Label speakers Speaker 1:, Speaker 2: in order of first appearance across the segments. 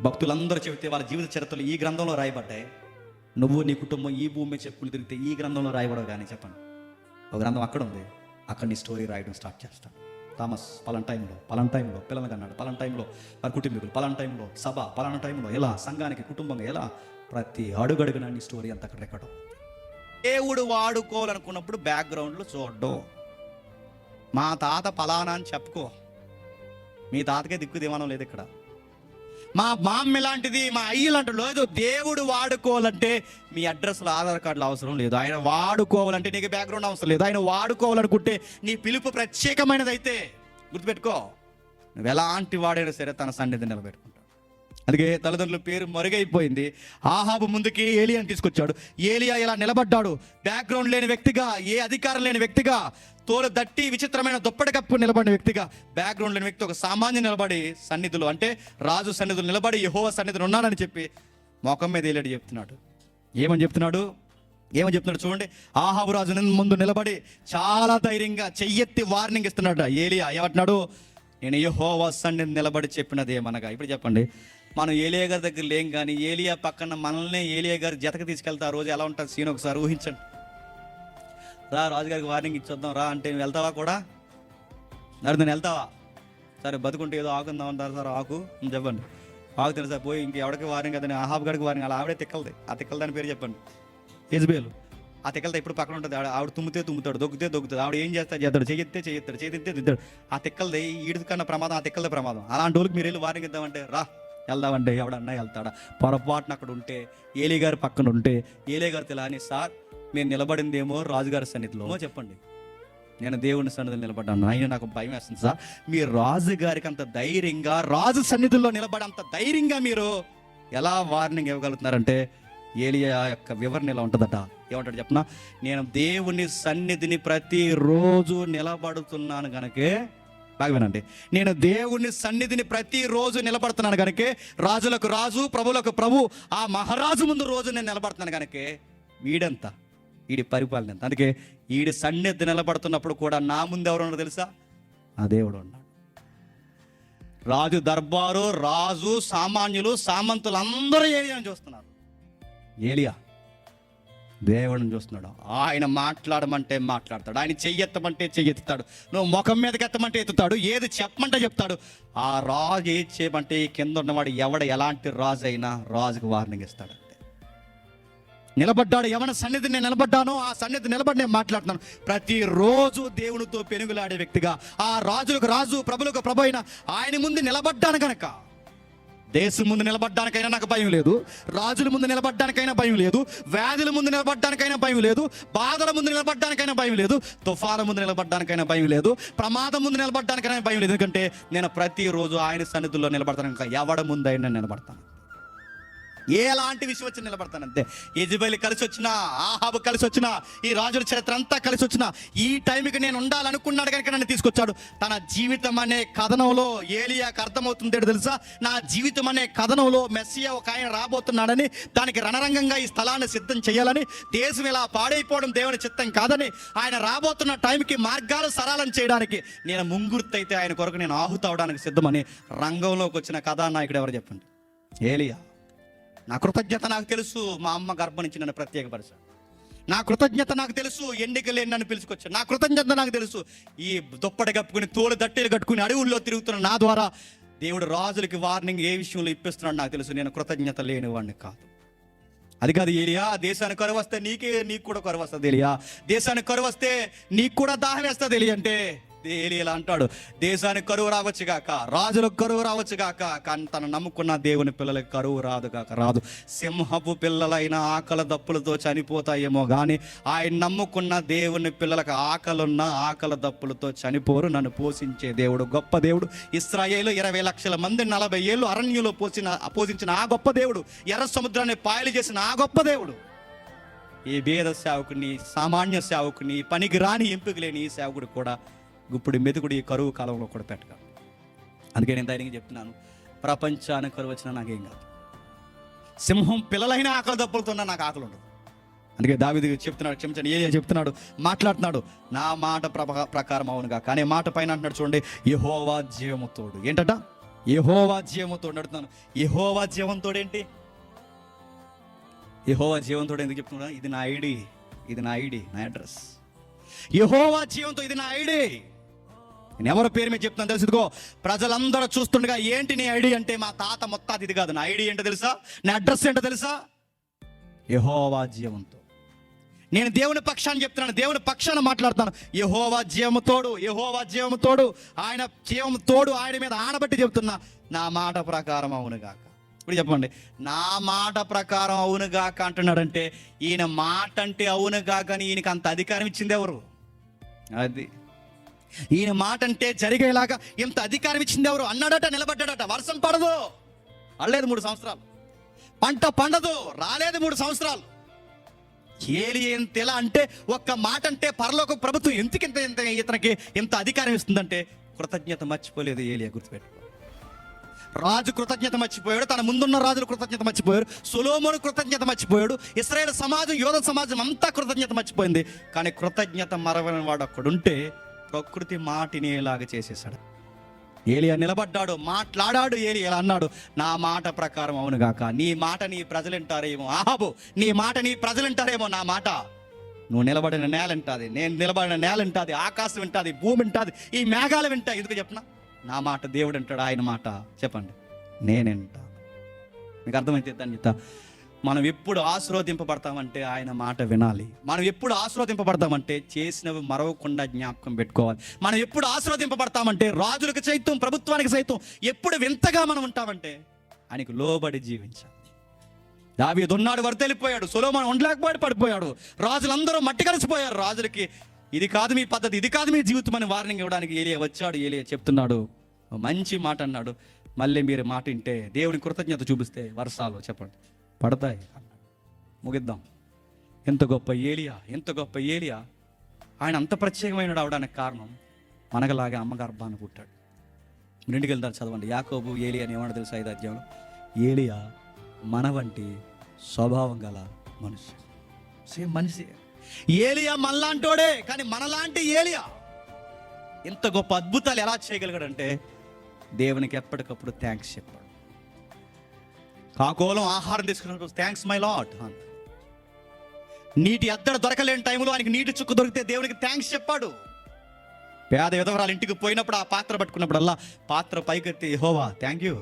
Speaker 1: భక్తులందరూ చెబితే వాళ్ళ జీవిత చరిత్రలు ఈ గ్రంథంలో రాయబడ్డాయి. నువ్వు నీ కుటుంబం ఈ భూమి మీద తిరిగితే ఈ గ్రంథంలో రాయబడవు కానీ చెప్పండి. ఒక గ్రంథం అక్కడ ఉంది. అక్కడ నీ స్టోరీ రాయడం స్టార్ట్ చేస్తాను. థామస్ పలాన్ టైంలో పలాన్ టైంలో పిల్లలు అన్నాడు పలాన్ టైంలో వారి కుటుంబీకులు పలాన్ టైంలో సభ పలానా టైంలో ఎలా సంఘానికి కుటుంబంగా ఎలా ప్రతి అడుగడుగున నీ స్టోరీ అంత అక్కడ రికార్డ్ దేవుడు వాడుకోవాలనుకున్నప్పుడు బ్యాక్గ్రౌండ్లో చూడ్డం. మా తాత పలానా అని చెప్పుకో. మీ తాతకే దిక్కు దివానం లేదు ఇక్కడ. మా మామ్మ లాంటిది మా అయ్యి లాంటి లేదు దేవుడు వాడుకోవాలంటే మీ అడ్రస్లో ఆధార్ కార్డులు అవసరం లేదు. ఆయన వాడుకోవాలంటే నీకు బ్యాక్గ్రౌండ్ అవసరం లేదు. ఆయన వాడుకోవాలనుకుంటే నీ పిలుపు ప్రత్యేకమైనది అయితే గుర్తుపెట్టుకో. నువ్వు ఎలాంటి వాడైనా సరే తన సన్నిధి నిలబెట్టుకుంటావు. అందుకే తల్లిదండ్రుల పేరు మరుగైపోయింది. ఆహాబు ముందుకి ఏలియాని తీసుకొచ్చాడు. ఏలియా ఇలా నిలబడ్డాడు. బ్యాక్గ్రౌండ్ లేని వ్యక్తిగా ఏ అధికారం లేని వ్యక్తిగా తోలు దట్టి విచిత్రమైన దుప్పటి కప్పు నిలబడిన వ్యక్తిగా బ్యాక్గ్రౌండ్ లేని వ్యక్తి ఒక సామాన్య నిలబడి సన్నిధులు అంటే రాజు సన్నిధులు నిలబడి యహోవ సన్నిధులు ఉన్నాడని చెప్పి మొఖం మీద ఏలాడు చెప్తున్నాడు. ఏమని చెప్తున్నాడు? ఏమని చెప్తున్నాడు చూడండి. ఆహాబు రాజు ముందు నిలబడి చాలా ధైర్యంగా చెయ్యెత్తి వార్నింగ్ ఇస్తున్నాడు ఏలియా ఏమంటున్నాడు? నేను యహోవా సన్నిధి నిలబడి చెప్పినది ఏమనగా. ఇప్పుడు చెప్పండి. మనం ఏలియా గారి దగ్గర లేం కానీ ఏలియా పక్కన మనల్ని ఏలియా గారి జతకు తీసుకెళ్తా ఆ రోజు ఎలా ఉంటుంది సీన్ ఒకసారి ఊహించండి. రా రాజుగారికి వార్నింగ్ ఇచ్చొద్దాం రా అంటే నువ్వు వెళ్తావా కూడా? మరి నేను వెళ్తావా? సరే బతుకుంటే ఏదో ఆకుందాం అంటారు సార్ ఆకు చెప్పండి. ఆకు తెలుసు సార్ పోయి ఇంక ఎవడికి వార్నింగ్ కదా ఆహాబ్ గడికి వారింగ్ అలా ఆవిడే తిక్కలది. ఆ తిక్కల దాని పేరు చెప్పండి. ఎజ్బేలు ఆ తిక్కలతో ఎప్పుడు పక్కన ఉంటుంది ఆవిడ ఆవిడ తుమ్మితే తుమ్ముతాడు దొగ్గితే దొగ్గుతాడు ఆవిడ ఏం చేస్తా చేస్తాడు చెయ్యితే చెయ్యిస్తాడు చేతితే దిద్దాడు ఆ తిక్కలది ఈడిది కన్నా ప్రమాదం ఆ తిక్కలదే ప్రమాదం. అలాంటి వాళ్ళకి మీరు వెళ్ళి వారింగ్ ఇద్దామంటే రా. వెళ్దామంటే ఎవడన్నా వెళ్తాడా? పొరపాటున అక్కడ ఉంటే ఏలీ గారి పక్కన ఉంటే ఏలే గారు తెలా సార్ నేను నిలబడిందేమో రాజుగారి సన్నిధిలో. చెప్పండి. నేను దేవుని సన్నిధిలో నిలబడ్డాను. ఆయన నాకు భయం వేస్తుంది సార్ మీ రాజుగారికి అంత ధైర్యంగా రాజు సన్నిధిలో నిలబడంత ధైర్యంగా మీరు ఎలా వార్నింగ్ ఇవ్వగలుగుతున్నారంటే ఏలియా యొక్క వివరణ ఎలా ఉంటుందట. ఏమంటాడు చెప్పనా? నేను దేవుని సన్నిధిని ప్రతిరోజు నిలబడుతున్నాను కనుకే బాగా వినండి. నేను దేవుని సన్నిధిని ప్రతిరోజు నిలబడుతున్నాను కనుకే రాజులకు రాజు ప్రభులకు ప్రభు ఆ మహారాజు ముందు రోజు నేను నిలబడుతున్నాను కనుకే వీడంతా? వీడి పరిపాలన ఎంత? అందుకే వీడి సన్నిధి నిలబడుతున్నప్పుడు కూడా నా ముందు ఎవరు తెలుసా? ఆ దేవుడు ఉన్నాడు. రాజు దర్బారు రాజు సామాన్యులు సామంతులు అందరూ ఏలియాని చూస్తున్నారు. ఏలియా? దేవుడిని చూస్తున్నాడు. ఆయన మాట్లాడమంటే మాట్లాడతాడు. ఆయన చెయ్యెత్తమంటే చెయ్యెత్తుతాడు. నువ్వు ముఖం మీదకి ఎత్తమంటే ఎత్తుతాడు. ఏది చెప్పమంటే చెప్తాడు. ఆ రాజు ఏది చేయమంటే ఈ కింద ఉన్నవాడు ఎవడ ఎలాంటి రాజు అయినా రాజుకు వార్నింగ్ ఇస్తాడు అంతే నిలబడ్డాడు. ఎవరి సన్నిధి నేను నిలబడ్డానో ఆ సన్నిధి నిలబడి నేను మాట్లాడుతున్నాను. ప్రతిరోజు దేవునితో పెనుగులాడే వ్యక్తిగా ఆ రాజులకు రాజు ప్రభులకు ప్రభు అయిన ఆయన ముందు నిలబడ్డాను కనుక దేశం ముందు నిలబడ్డానికైనా నాకు భయం లేదు. రాజుల ముందు నిలబడ్డానికైనా భయం లేదు. వ్యాధుల ముందు నిలబడ్డానికైనా భయం లేదు. బాధల ముందు నిలబడ్డానికైనా భయం లేదు. తుఫాను ముందు నిలబడ్డానికైనా భయం లేదు. ప్రమాదం ముందు నిలబడ్డానికైనా భయం లేదు. ఎందుకంటే నేను ప్రతిరోజు ఆయన సన్నిధుల్లో నిలబడతాను. ఇంకా ఎవడ ముందు అయినా నిలబడతాను. ఎలాంటి విషయం వచ్చి నిలబడతానంతే. యజబెలి కలిసి వచ్చినా ఆహాబు కలిసి వచ్చినా ఈ రాజుల చరిత్ర అంతా కలిసి వచ్చినా ఈ టైంకి నేను ఉండాలనుకున్నాడు కనుక నన్ను తీసుకొచ్చాడు. తన జీవితం అనే కథనంలో ఏలియాకి అర్థమవుతుందో తెలుసా? నా జీవితం అనే కథనంలో మెస్సియా ఒక ఆయన రాబోతున్నాడని దానికి రణరంగంగా ఈ స్థలాన్ని సిద్ధం చేయాలని దేశం ఇలా పాడైపోవడం దేవుని చిత్తం కాదని ఆయన రాబోతున్న టైంకి మార్గాలు సరళం చేయడానికి నేను ముంగుర్తయితే ఆయన కొరకు నేను ఆహుతవడానికి సిద్ధమని రంగంలోకి వచ్చిన కథానాయకుడు ఎవరు చెప్పండి? ఏలియా. నా కృతజ్ఞత నాకు తెలుసు మా అమ్మ గర్భనించి నన్ను ప్రత్యేకపరిచాడు నా కృతజ్ఞత నాకు తెలుసు ఎండిక లేని నన్ను పిలుచుకొచ్చాడు నా కృతజ్ఞత నాకు తెలుసు ఈ దుప్పటి కప్పుకుని తోలు దట్టెలు కట్టుకుని అడవుల్లో తిరుగుతున్న నా ద్వారా దేవుడు రాజులకి వార్నింగ్ ఏ విషయంలో ఇప్పిస్తున్నాడు నాకు తెలుసు నేను కృతజ్ఞత లేని వాడిని కాదు. అది కాదు ఏలియా దేశానికి కరువు వస్తే నీకే నీకు కూడా కరువు వస్తుంది ఏలియా. దేశానికి కరువు వస్తే నీకు కూడా దాహం వేస్తుంది ఏలి ఇలా అంటాడు. దేశానికి కరువు రావచ్చు కాక రాజులకు కరువు రావచ్చు కాక కానీ తను నమ్ముకున్న దేవుని పిల్లలకి కరువు రాదు కాక రాదు. సింహపు పిల్లలైన ఆకలి దప్పులతో చనిపోతాయేమో కానీ ఆయన నమ్ముకున్న దేవుని పిల్లలకు ఆకలున్న ఆకలి దప్పులతో చనిపోరు. నన్ను పోషించే దేవుడు గొప్ప దేవుడు. ఇస్రాయేలు ఇరవై లక్షల మంది నలభై ఏళ్ళు అరణ్యంలో పోసిన పోషించిన ఆ గొప్ప దేవుడు. ఎర్ర సముద్రాన్ని పాయలు చేసిన ఆ గొప్ప దేవుడు. ఈ భేద సేవకుని సామాన్య సేవకుని పనికి రాని ఎంపిక లేని ఈ సేవకుడు కూడా ఇప్పుడు మెతుకుడు ఈ కరువు కాలంలో కూడా పెట్టగలడు అందుకే నేను ధైర్యంగా చెప్తున్నాను ప్రపంచానికి కరువు వచ్చినా నాకేం కాదు. సింహం పిల్లలైన ఆకలి దప్పులతో నాకు ఆకలి ఉండదు. అందుకే దావిది చెప్తున్నాడు క్షమించండి ఏ చెప్తున్నాడు మాట్లాడుతున్నాడు నా మాట ప్రకారం అవునుగా. కానీ మాట పైన అంటున్నాడు చూడండి యహోవా జీవముతోడు ఏంటట? యహోవా జీవముతోడు అడుగుతున్నాను యహోవా జీవంతోడు ఏంటి? యహోవా జీవంతోడు ఎందుకు చెప్తున్నా ఇది నా ఐడి ఇది నా ఐడి నా అడ్రస్. యహోవా జీవంతో ఇది నా ఐడి. నేను ఎవరి పేరు మీద చెప్తున్నాను తెలుసు? ఇదిగో ప్రజలందరూ చూస్తుండగా ఏంటి నీ ఐడి అంటే మా తాత మొత్తాది ఇది కాదు. నా ఐడి ఏంటో తెలుసా? నా అడ్రస్ ఏంటో తెలుసా? యహోవా జీవంతో నేను దేవుని పక్షాన్ని చెప్తున్నాను. దేవుని పక్షాన మాట్లాడుతాను యహోవా జీవము తోడు యహోవా జీవము తోడు ఆయన జీవము తోడు ఆయన మీద ఆనబట్టి చెప్తున్నా. నా మాట ప్రకారం అవునుగాక ఇప్పుడు చెప్పండి. నా మాట ప్రకారం అవునుగాక అంటున్నాడంటే ఈయన మాట అంటే అవునుగాక అని ఈయనకి అంత అధికారం ఇచ్చింది ఎవరు? అది. ఈయన మాట అంటే జరిగేలాగా ఎంత అధికారం ఇచ్చింది ఎవరు? అన్నాడట నిలబడ్డాడట. వర్షం పడదు. అడలేదు మూడు సంవత్సరాలు. పంట పండదు రాలేదు మూడు సంవత్సరాలు. ఏలి ఎంత ఎలా అంటే ఒక్క మాట అంటే పరలోక ప్రభుత్వం ఎందుకు ఇంత ఇంత ఇతనికి ఇంత అధికారం ఇస్తుందంటే కృతజ్ఞత మర్చిపోలేదు ఏలియా గుర్తుపెట్టు రాజు కృతజ్ఞత మర్చిపోయాడు తన ముందున్న రాజులు కృతజ్ఞత మర్చిపోయాడు సులోమును కృతజ్ఞత మర్చిపోయాడు ఇస్రాయేల్ సమాజం యోధ సమాజం అంతా కృతజ్ఞత మర్చిపోయింది. కానీ కృతజ్ఞత మరవని వాడు అక్కడుంటే ప్రకృతి మాటినేలాగా చేసేసాడు ఏలియా నిలబడ్డాడు మాట్లాడాడు ఏలి అన్నాడు నా మాట ప్రకారం అవును గాక. నీ మాట నీ ప్రజలుంటారేమో. ఆహాబు నీ మాట నీ ప్రజలుంటారేమో నా మాట. నువ్వు నిలబడిన నేల ఉంటుంది నేను నిలబడిన నేల ఉంటుంది ఆకాశం వింటాది భూమి ఉంటుంది ఈ మేఘాలు వింటాయి ఎందుకు చెప్పిన నా మాట దేవుడు అంటాడు ఆయన మాట? చెప్పండి. నేనేంటా మీకు అర్థమైతే దాన్ని చెప్తా. మనం ఎప్పుడు ఆశీర్వదింపబడతామంటే ఆయన మాట వినాలి. మనం ఎప్పుడు ఆశీర్వదింపబడతామంటే చేసినవి మరవకుండా జ్ఞాపకం పెట్టుకోవాలి. మనం ఎప్పుడు ఆశీర్వదింపబడతామంటే రాజులకు సైతం ప్రభుత్వానికి సైతం ఎప్పుడు వింతగా మనం ఉంటామంటే ఆయనకు లోబడి జీవించాలి. దావీదు ఉన్నాడు వరద వెళ్ళిపోయాడు సులోమన్ ఉండలేకపోయాడు పడిపోయాడు. రాజులందరూ మట్టి కలిసిపోయారు. రాజులకి ఇది కాదు మీ పద్ధతి ఇది కాదు మీ జీవితం అని వార్నింగ్ ఇవ్వడానికి ఏలియా వచ్చాడు ఏలియా చెప్తున్నాడు. మంచి మాట అన్నాడు. మళ్ళీ మీరు మాట వింటే దేవుని కృతజ్ఞత చూపిస్తే వర్షాలు చెప్పండి. పడతాయి. ముగిద్దాం. ఎంత గొప్ప ఏలియా ఎంత గొప్ప ఏలియా. ఆయన అంత ప్రత్యేకమైన అవడానికి కారణం మనగలాగే అమ్మ గర్భాన్ని పుట్టాడు. రెండుకి వెళ్తారు చదవండి. యాకోబు ఏలియా అని ఏమన్నా తెలుసు ఐదు అధ్యాయంలో? ఏలియా మన వంటి స్వభావం గల మనిషి. సేమ్ మనిషి. ఏలియా మనలాంటోడే కానీ మనలాంటి ఏలియా. ఇంత గొప్ప అద్భుతాలు ఎలా చేయగలిగాడంటే దేవునికి ఎప్పటికప్పుడు థ్యాంక్స్ చెప్పాడు. కాకోలం ఆహారం తీసుకున్నప్పుడు థ్యాంక్స్ మై లాట్ నీటి అద్దడ దొరకలేని టైంలో ఆయనకి నీటి చుక్క దొరికితే దేవునికి థ్యాంక్స్ చెప్పాడు. పేద విధవరాలు ఇంటికి పోయినప్పుడు ఆ పాత్ర పట్టుకున్నప్పుడల్లా పాత్ర పైకెత్తి హోవా థ్యాంక్ యూ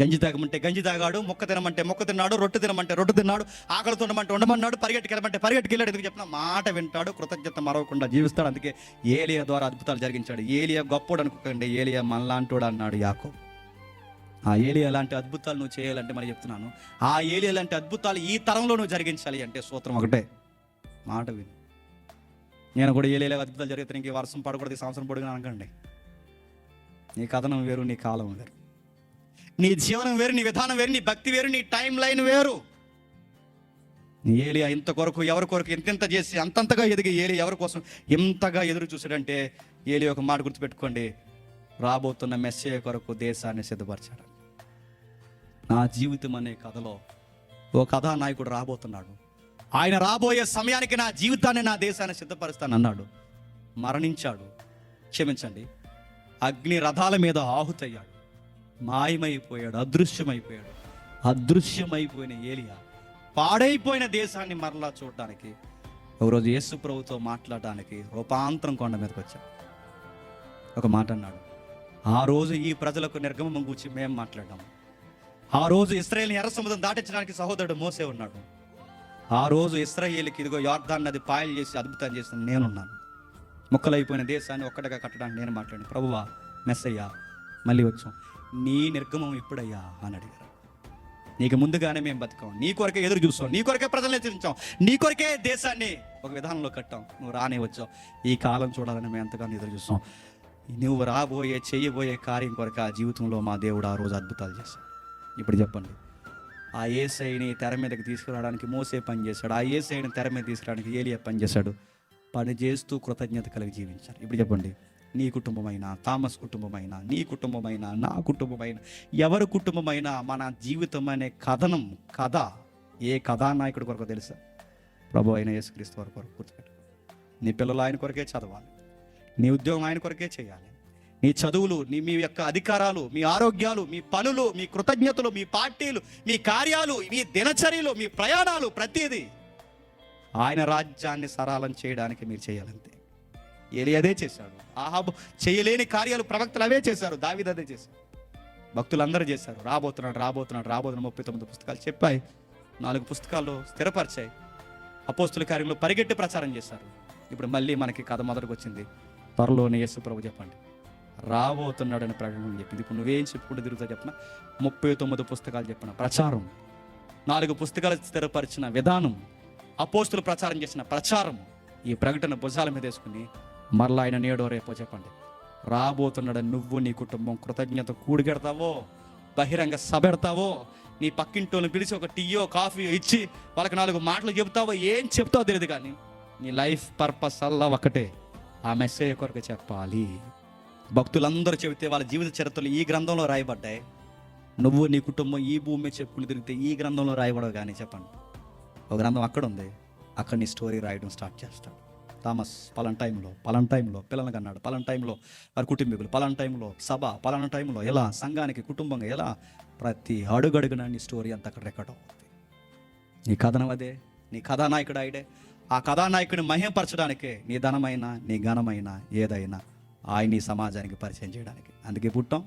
Speaker 1: గంజి తాగమంటే గంజి తాగాడు మొక్క తినమంటే మొక్క తిన్నాడు రొట్టె తినమంటే రొట్టె తిన్నాడు ఆకలి ఉండమంటే ఉండమన్నాడు పరిగెట్టుకెళ్ళమంటే పరిగెట్టుకెళ్ళాడు ఎందుకు చెప్పిన మాట వింటాడు కృతజ్ఞత మరవకుండా జీవిస్తాడు. అందుకే ఏలియా ద్వారా అద్భుతాలు జరిగించాడు. ఏలియా గొప్పోడు అనుకోకండి ఏలియా మనలాంటోడు అన్నాడు యాకో ఆ ఏలియా లాంటి అద్భుతాలు నువ్వు చేయాలంటే మరి చెప్తున్నాను. ఆ ఏలి లాంటి అద్భుతాలు ఈ తరంలో నువ్వు జరిగించాలి అంటే సూత్రం ఒకటే. మాట విని. నేను కూడా ఏలియా అద్భుతాలు జరిగితే ఇంక వర్షం పడకూడదు సంవత్సరం పొడుగునా అనకండి. నీ కథనం వేరు నీ కాలం వేరు. నీ జీవనం వేరు నీ విధానం వేరు నీ భక్తి వేరు నీ టైం లైన్ వేరు. నీ ఏలియా ఇంత కొరకు ఎవరి కొరకు ఇంతింత చేసి అంతంతగా ఎదిగి ఏలి ఎవరి కోసం ఎంతగా ఎదురు చూసాడంటే ఏలి ఒక మాట గుర్తుపెట్టుకోండి. రాబోతున్న మెస్సే కొరకు దేశాన్ని సిద్ధపరచాడు. నా జీవితం అనే కథలో ఓ కథానాయకుడు రాబోతున్నాడు. ఆయన రాబోయే సమయానికి నా జీవితాన్ని నా దేశాన్ని సిద్ధపరుస్తానన్నాడు. మరణించాడు. క్షమించండి. అగ్ని రథాల మీద ఆహుతయ్యాడు. మాయమైపోయాడు. అదృశ్యమైపోయాడు. అదృశ్యమైపోయిన ఏలియా. పాడైపోయిన దేశాన్ని మరలా చూడడానికి ఒకరోజు యేసు ప్రభుతో మాట్లాడడానికి రూపాంతరం కొండ మీదకి వచ్చాడు ఒక మాట అన్నాడు. ఆ రోజు ఈ ప్రజలకు నిర్గమం కూర్చి మేము మాట్లాడాము ఆ రోజు ఇస్రాయేల్ని ఎర్ర సముద్రం దాటించడానికి సహోదరుడు మోసే ఉన్నాడు. ఆ రోజు ఇస్రాయేల్కి ఇదిగో యార్దాన్ నది పాయలు చేసి అద్భుతం చేసిన నేనున్నాను. ముక్కలైపోయిన దేశాన్ని ఒక్కటిగా కట్టడానికి నేను మాట్లాడాను. ప్రభువా మెస్సయ్యా మళ్ళీ వచ్చాం. నీ నిర్గమం ఇప్పుడయ్యా అని అడిగారు. నీకు ముందుగానే మేము బతికాం. నీ కొరకే ఎదురు చూస్తాం నీ కొరకే ప్రజల్ని హెచ్చరించాం నీ కొరకే దేశాన్ని ఒక విధానంలో కట్టాం. నువ్వు రానే వచ్చావు. ఈ కాలం చూడాలని మేము ఎంతగానో ఎదురు చూస్తాం నువ్వు రాబోయే చేయబోయే కార్యం కొరకు ఆ జీవితంలో మా దేవుడు ఆ రోజు అద్భుతాలు చేశాడు. ఇప్పుడు చెప్పండి. ఆ ఏసైని తెర మీదకి తీసుకురావడానికి మోసే పని చేశాడు. ఆ ఏసైని తెర మీద తీసుకురావడానికి ఏలియా పని చేశాడు. పని చేస్తూ కృతజ్ఞత కలిగి జీవించారు. ఇప్పుడు చెప్పండి. నీ కుటుంబమైనా థామస్ కుటుంబమైనా నీ కుటుంబమైనా నా కుటుంబమైనా ఎవరి కుటుంబమైనా మన జీవితం అనే కథనం కథ ఏ కథానాయకుడి కొరకు తెలుసా? ప్రభు అయిన యేసుక్రీస్తు వారి కొరకు గుర్తుపెట్టు నీ పిల్లలు ఆయన కొరకే చదవాలి. నీ ఉద్యోగం ఆయన కొరకే చేయాలి. నీ చదువులు నీ మీ యొక్క అధికారాలు మీ ఆరోగ్యాలు మీ పనులు మీ కృతజ్ఞతలు మీ పార్టీలు మీ కార్యాలు మీ దినచర్యలు మీ ప్రయాణాలు ప్రతిదీ ఆయన రాజ్యాన్ని సరళం చేయడానికి మీరు చేయాలంతే. ఏలి అదే చేశాడు. ఆహాబు చేయలేని కార్యాలు ప్రవక్తలు అవే చేశారు. దావిద అదే చేశారు భక్తులందరూ చేశారు. రాబోతున్నాడు రాబోతున్నాడు రాబోతున్నాడు ముప్పై తొమ్మిది పుస్తకాలు చెప్పాయి. నాలుగు పుస్తకాల్లో స్థిరపరిచాయి. అపోస్తుల కార్యంలో పరిగెట్టి ప్రచారం చేశారు. ఇప్పుడు మళ్ళీ మనకి కథ మొదటికి వచ్చింది త్వరలోనే యేసు ప్రభు చెప్పండి. రాబోతున్నాడని ప్రకటన చెప్పింది ఇప్పుడు నువ్వేం చెప్పుకుంటూ తిరుగుతా చెప్పిన? ముప్పై తొమ్మిది పుస్తకాలు చెప్పిన? ప్రచారం. నాలుగు పుస్తకాలు స్థిరపరిచిన విధానం. అపోస్తులు ప్రచారం చేసిన ప్రచారం. ఈ ప్రకటన భుజాల మీద వేసుకుని మరలా ఆయన నేడో రేపో చెప్పండి. రాబోతున్నాడని నువ్వు నీ కుటుంబం కృతజ్ఞత కూడిగెడతావో బహిరంగ సబెడతావో నీ పక్కింటోని పిలిచి ఒక టీయో కాఫీ ఇచ్చి వాళ్ళకి నాలుగు మాటలు చెబుతావో? ఏం చెప్తావో తెలియదు కానీ నీ లైఫ్ పర్పస్ అల్లా ఒకటే. ఆ మెసేజ్ కొరకు చెప్పాలి. భక్తులందరూ చెబితే వాళ్ళ జీవిత చరిత్రలు ఈ గ్రంథంలో రాయబడ్డాయి. నువ్వు నీ కుటుంబం ఈ భూమి చెప్పులు చెప్పుకుని తిరిగితే ఈ గ్రంథంలో రాయబడవు కానీ చెప్పండి. ఒక గ్రంథం అక్కడ ఉంది అక్కడ నీ స్టోరీ రాయడం స్టార్ట్ చేస్తాడు. థామస్ పలాన్ టైంలో పలాన్ టైంలో పిల్లలకి అన్నాడు పలాన్ టైంలో వారి కుటుంబీకులు పలాన్ టైంలో సభ పలానా టైంలో ఎలా సంఘానికి కుటుంబంగా ఎలా ప్రతి అడుగడుగున నీ స్టోరీ అంతా అక్కడ రికార్డ్ అవుతుంది. నీ కథనం అదే. నీ కథానాయకుడు ఆయడే ఆ కథానాయకుడిని మహింపరచడానికి నీ ధనమైన నీ ఘనమైన ఏదైనా ఆయన్ని సమాజానికి పరిచయం చేయడానికి. అందుకే పుట్టాం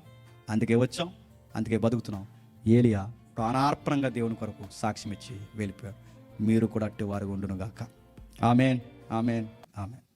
Speaker 1: అందుకే వచ్చాం అందుకే బతుకుతున్నాం. ఏలియా ప్రాణార్పణంగా దేవుని కొరకు సాక్ష్యం ఇచ్చి వెళ్ళిపోయాడు. మీరు కూడా అట్టి వారు ఉండునుగాక. Amen amen amen.